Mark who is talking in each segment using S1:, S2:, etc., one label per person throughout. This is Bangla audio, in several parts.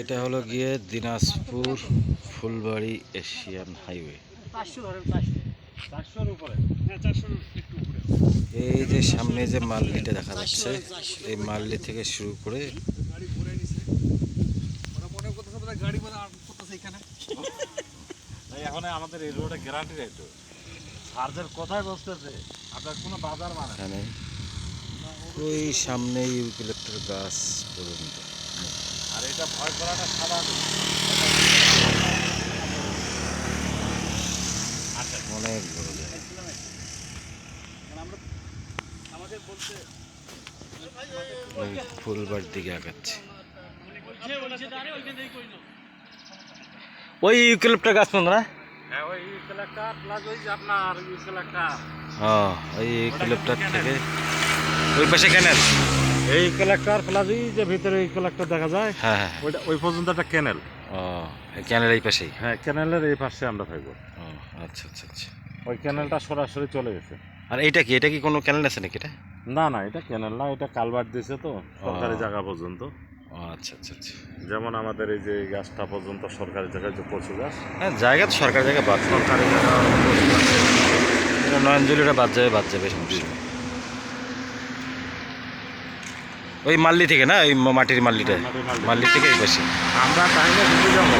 S1: এটা হলো গিয়ে দিনাজপুর ফুলবাড়ি এশিয়ান হাইওয়ে। এই যে সামনে যে মাল্লিটা দেখা যাচ্ছে এই মাল্লি থেকে শুরু করে
S2: এখন আমাদের এই রোডে গ্যারান্টি নেই তো। চার্জের কোথায় বসতেছে আপনার কোনো বাজার মানে
S1: ওই সামনে ইউক্যালিপ্টার গাছ পর্যন্ত।
S2: আর এটা ভয় করাটা সাদা।
S1: অনেক বড় ফুলবাড়ির দিকে আগাচ্ছে। ওই ইউক্যালিপ্টার গাছ পর্যন্ত না
S2: হ্যাঁ ওই ইউকেলেক্টার প্লাস ওই আপনার ইউকেলেক্টার
S1: হ্যাঁ ওই ইউক্যালিপ্টার থেকে ওই পাশে ক্যানেল
S2: এই কালেক্টর প্লাস এই যে ভিতরে এই কালেক্টর দেখা যায়
S1: হ্যাঁ হ্যাঁ
S2: ওইটা ওই পর্যন্ত একটা ক্যানেল
S1: ও ক্যানেল এই পাশেই?
S2: হ্যাঁ ক্যানেলের এই পাশে আমরা থাকব
S1: ও আচ্ছা আচ্ছা আচ্ছা।
S2: ওই ক্যানেলটা সরাসরি চলে গেছে।
S1: আর এইটা কি? এটা কি কোনো ক্যানেল আছে নাকি এটা?
S2: না না এটা ক্যানেল না এটা কালভার্ট দিয়েছে তো সরকারি জায়গা পর্যন্ত।
S1: আচ্ছা আচ্ছা আচ্ছা।
S2: যেমন আমাদের এই যে গাছটা পর্যন্ত সরকারি জায়গায় যে কচু গাছ।
S1: হ্যাঁ জায়গা তো সরকারি জায়গা বাদ
S2: সরকারি জায়গা
S1: এটা নয়নজলিটা বাদ যাবে বাদ যাবে সমস্যা ওই মাল্লি থেকে না ওই মাটির মাল্লিটা?
S2: মাল্লি।
S1: থেকে এই পাশে
S2: আমরা ডাইনে ঢুকে যাব।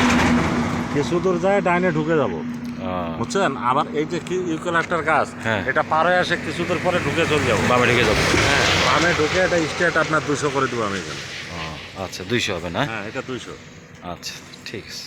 S2: কিছু দূর যায় ডাইনে ঢুকে যাব। বুঝছেন? আবার এই যে ইউকেলাক্টার গাছ
S1: হ্যাঁ।
S2: এটা পার হয়ে আসে কিছু দূর পরে ঢুকে চলে যাব।
S1: বামে ঢুকে যাব।
S2: হ্যাঁ বামে ঢুকে এটা স্টেট আপনার দুশো করে দেবো আমি এখানে।
S1: আচ্ছা দুইশো হবে না?
S2: হ্যাঁ এটা দুইশো।
S1: আচ্ছা ঠিক আছে।